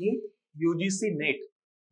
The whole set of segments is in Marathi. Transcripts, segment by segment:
नीट युजीसी नेट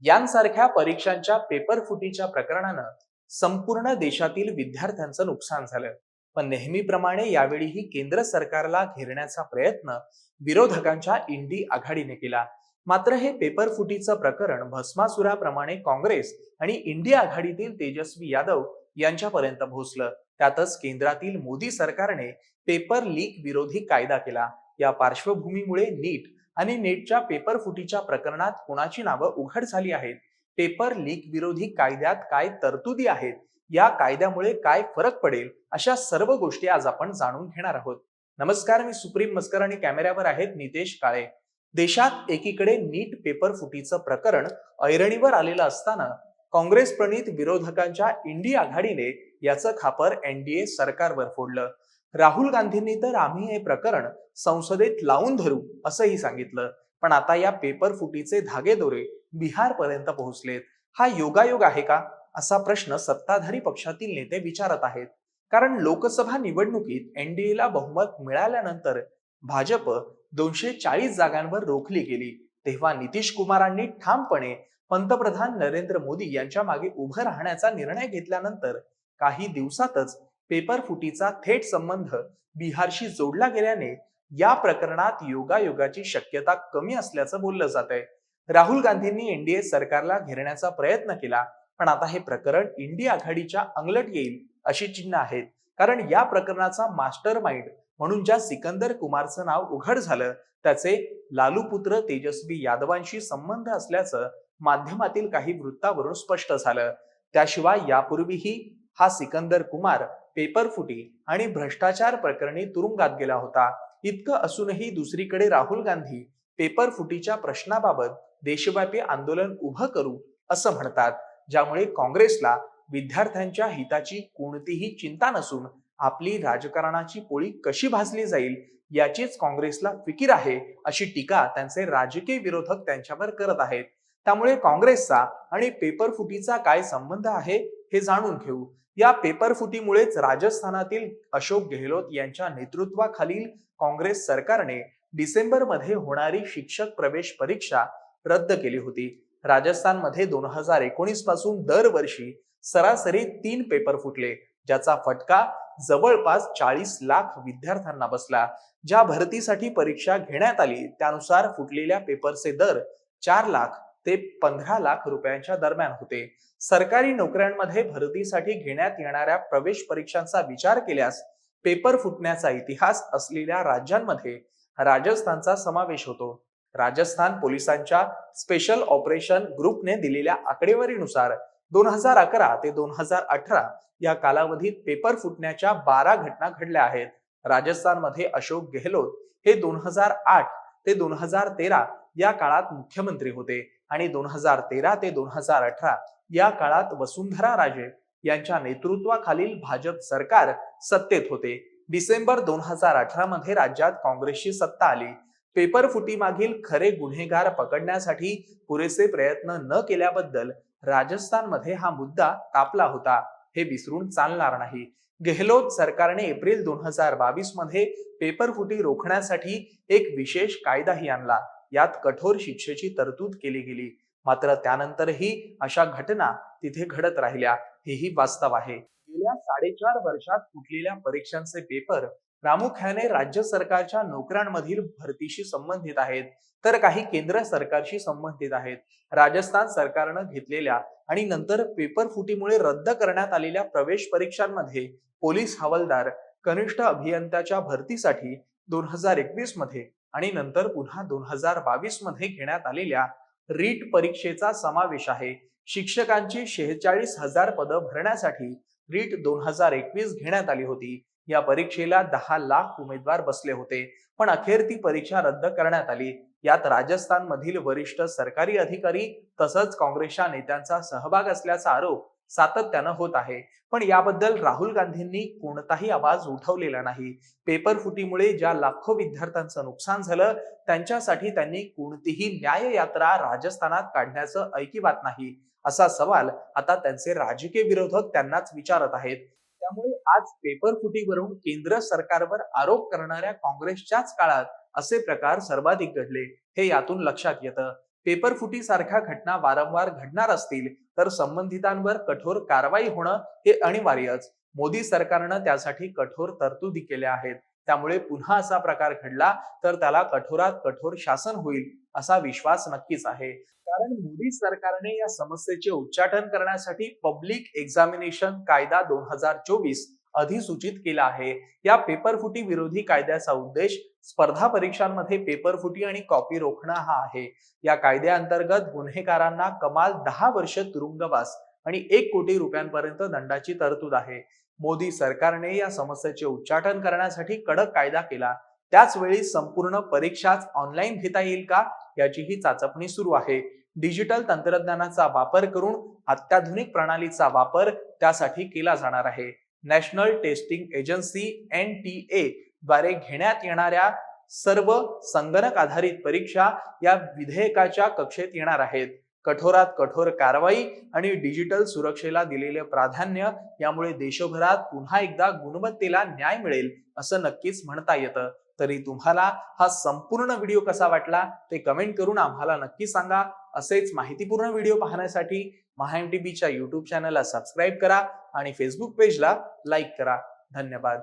यांसारख्या परीक्षांच्या पेपर फुटीच्या प्रकरणानं संपूर्ण देशातील विद्यार्थ्यांचं नुकसान झालं. पण नेहमीप्रमाणे यावेळीही केंद्र सरकारला घेरण्याचा प्रयत्न विरोधकांच्या इंडी आघाडीने केला. मात्र हे पेपर फुटीचं प्रकरण भस्मासुराप्रमाणे काँग्रेस आणि इंडिया आघाडीतील तेजस्वी यादव यांच्यापर्यंत पोहोचलं. त्यातच केंद्रातील मोदी सरकारने पेपर लीक विरोधी कायदा केला. या पार्श्वभूमीमुळे नीट आणि नेटच्या पेपर फुटीच्या प्रकरणात कुणाची नावं उघड झाली आहेत? पेपर लीक विरोधी कायद्यात काय तरतुदी आहेत? या कायद्यामुळे काय फरक पडेल? अशा सर्व गोष्टी आज आपण जाणून घेणार आहोत. नमस्कार मी सुप्रीम मस्कर आणि कॅमेऱ्यावर आहेत नितेश काळे. देशात एकीकडे नीट पेपर फुटीचं प्रकरण ऐरणीवर आलेलं असताना काँग्रेस प्रणित विरोधकांच्या इंडी आघाडीने याचं खापर एनडीए सरकारवर फोडलं. राहुल गांधींनी तर आम्ही हे प्रकरण संसदेत लावून धरू असंही सांगितलं. पण आता या पेपर फुटीचे धागेदोरे बिहार पर्यंत पोहोचलेत. हा योगायोग आहे का? असा प्रश्न सत्ताधारी पक्षातील नेते विचारत आहेत. कारण लोकसभा निवडणुकीत एनडीएला बहुमत मिळाल्यानंतर भाजप दोनशे चाळीस जागांवर रोखली गेली. तेव्हा नितीश कुमारांनी ठामपणे पंतप्रधान नरेंद्र मोदी यांच्या मागे उभं राहण्याचा निर्णय घेतल्यानंतर काही दिवसातच पेपर फुटीचा थेट संबंध बिहारशी जोडला गेल्याने या प्रकरणात योगायोगाची शक्यता कमी असल्याचं बोललं जात आहे. राहुल गांधींनी एनडीए सरकारला घेरण्याचा प्रयत्न केला पण आता हे प्रकरण इंडिया आघाडीच्या अंगलट येईल अशी चिन्ह आहेत. कारण या प्रकरणाचा मास्टर माइंड म्हणून ज्या सिकंदर कुमारचं नाव उघड झालं त्याचे लालू पुत्र तेजस्वी यादवांशी संबंध असल्याचं माध्यमातील काही वृत्तावरून स्पष्ट झालं. त्याशिवाय यापूर्वीही हा सिकंदर कुमार पेपरफुटी आणि भ्रष्टाचार प्रकरणी तुरुंगात गेला होता. इतकं असूनही दुसरीकडे राहुल गांधी पेपरफुटीच्या प्रश्नाबाबत देशव्यापी आंदोलन उभं करू असं म्हणतात. ज्यामुळे काँग्रेसला विद्यार्थ्यांच्या हिताची कोणतीही चिंता नसून आपली राजकारणाची पोळी कशी भाजली जाईल याचीच काँग्रेसला फिकीर आहे अशी टीका त्यांचे राजकीय विरोधक त्यांच्यावर करत आहेत. त्यामुळे काँग्रेसचा आणि पेपर फुटीचा काय संबंध आहे हे जाणून घेऊ. या पेपर फुटीमुळेच राजस्थानातील अशोक गेहलोत यांच्या नेतृत्वाखालील काँग्रेस सरकारने डिसेंबरमध्ये होणारी शिक्षक प्रवेश परीक्षा रद्द केली होती. राजस्थानमध्ये दोन हजार एकोणीसपासून दरवर्षी सरासरी तीन पेपर फुटले ज्याचा फटका जवळपास चाळीस लाख विद्यार्थ्यांना बसला. ज्या भरतीसाठी परीक्षा घेण्यात आली त्यानुसार फुटलेल्या पेपरचे दर चार लाख ते पंधरा लाख रुपयांच्या दरम्यान होते. सरकारी नोकऱ्यांमध्ये भरतीसाठी घेण्यात येणाऱ्या प्रवेश परीक्षांचा विचार केल्यास पेपर फुटण्याचा इतिहास असलेल्या राज्यांमध्ये राजस्थानचा समावेश होतो. राजस्थान पोलिसांच्या स्पेशल ऑपरेशन ग्रुपने दिलेल्या आकडेवारीनुसार दोन हजार अकरा ते दोन हजार अठरा या कालावधीत पेपर फुटण्याच्या बारा घटना घडल्या आहेत. राजस्थानमध्ये अशोक गेहलोत हे दोन हजार आठ ते दोन हजार तेरा या काळात मुख्यमंत्री होते. आणि दोन हजार तेरा ते दोन हजार अठरा या काळात वसुंधरा राजे यांच्या नेतृत्वाखालील भाजप सरकार सत्तेत होते. डिसेंबर दोन हजार अठरा मध्ये राज्यात काँग्रेसची सत्ता आली. पेपर फुटी मागील खरे गुन्हेगार पकडण्यासाठी पुरेसे प्रयत्न न केल्याबद्दल राजस्थानमध्ये हा मुद्दा तापला होता. हे विसरून चालणार नाही. गेहलोत सरकारने एप्रिल दोन हजार बावीसमध्ये पेपर फुटी रोखण्यासाठी एक विशेष कायदाही आणला. यात कठोर शिक्षेची तरतूद केली गेली. मात्र त्यानंतरही अशा घटना तिथे घडत राहिल्या हेही वास्तव आहे. गेल्या साडेचार वर्षात फुटलेल्या परीक्षांचे पेपर प्रामुख्याने राज्य सरकारच्या नोकऱ्यांमधील भरतीशी संबंधित आहेत. तर काही केंद्र सरकारशी संबंधित आहेत. राजस्थान सरकारनं घेतलेल्या आणि नंतर पेपर फुटीमुळे रद्द करण्यात आलेल्या प्रवेश परीक्षांमध्ये पोलीस हवालदार कनिष्ठ अभियंत्याच्या भरतीसाठी दोन हजार एकवीसमध्ये आणि नंतर पुन्हा दोन हजार बावीसमध्ये घेण्यात आलेल्या रीट परीक्षेचा समावेश आहे. शिक्षकांची शेहेचाळीस हजार पदं भरण्यासाठी रीट दोन हजार एकवीस घेण्यात आली होती. या परीक्षेला दहा लाख उमेदवार बसले होते. पण अखेर ती परीक्षा रद्द करण्यात आली. यात राजस्थानमधील वरिष्ठ सरकारी अधिकारी तसंच काँग्रेसच्या नेत्यांचा सहभाग असल्याचा आरोप सातत्यानं होत आहे. पण याबद्दल राहुल गांधींनी कोणताही आवाज उठवलेला नाही. पेपर फुटीमुळे ज्या लाखो विद्यार्थ्यांचं नुकसान झालं त्यांच्यासाठी त्यांनी कोणतीही न्याय यात्रा राजस्थानात काढण्याचं ऐकिवात नाही. असा सवाल आता त्यांचे राजकीय विरोधक त्यांनाच विचारत आहेत. त्यामुळे आज पेपर फुटीवरून केंद्र सरकारवर आरोप करणाऱ्या काँग्रेसच्याच काळात असे प्रकार सर्वाधिक घडले. हे यातून लक्षात येतं. पेपर फुटी सारख्या घटना वारंवार घडणार असतील तर संबंधितांवर कठोर कारवाई होणं हे अनिवार्यच. मोदी सरकारनं त्यासाठी कठोर तरतुदी केल्या आहेत. त्यामुळे पुन्हा असा प्रकार घडला तर त्याला कठोरात कठोर शासन होईल असा विश्वास नक्कीच आहे. कारण मोदी सरकारने या समस्येचे उच्चाटन करण्यासाठी पब्लिक एक्झामिनेशन कायदा दोन हजार चोवीस अधिसूचित केला आहे. या पेपरफुटी विरोधी कायद्याचा उद्देश स्पर्धा परीक्षांमध्ये पेपर फुटी आणि कॉपी रोखणं हा आहे. या कायद्याअंतर्गत गुन्हेगारांना कमाल दहा वर्ष तुरुंगवास आणि एक कोटी रुपयांपर्यंत दंडाची तरतूद आहे. मोदी सरकारने या समस्येचे उच्चाटन करण्यासाठी कडक कायदा केला. त्याच वेळी संपूर्ण परीक्षाच ऑनलाईन घेता येईल का याचीही चाचपणी सुरू आहे. डिजिटल तंत्रज्ञानाचा वापर करून अत्याधुनिक प्रणालीचा वापर त्यासाठी केला जाणार आहे. National testing agency N T A द्वारे घेण्यात येणाऱ्या सर्व संगणक आधारित परीक्षा या विधेयकाच्या कक्षेत येणार आहेत. कठोरात कठोर कारवाई आणि डिजिटल सुरक्षेला दिलेले प्राधान्य यामुळे देशभरात पुन्हा एकदा गुणवत्तेला न्याय मिळेल असं नक्कीच म्हणता येतं. तरी तुम्हाला हा संपूर्ण व्हिडिओ कसा वाटला ते कमेंट करून आम्हाला नक्की सांगा. असेच माहितीपूर्ण व्हिडिओ पाहण्यासाठी महाएमटीबीच्या युट्यूब चॅनलला सबस्क्राईब करा आणि फेसबुक पेजला लाईक करा. धन्यवाद.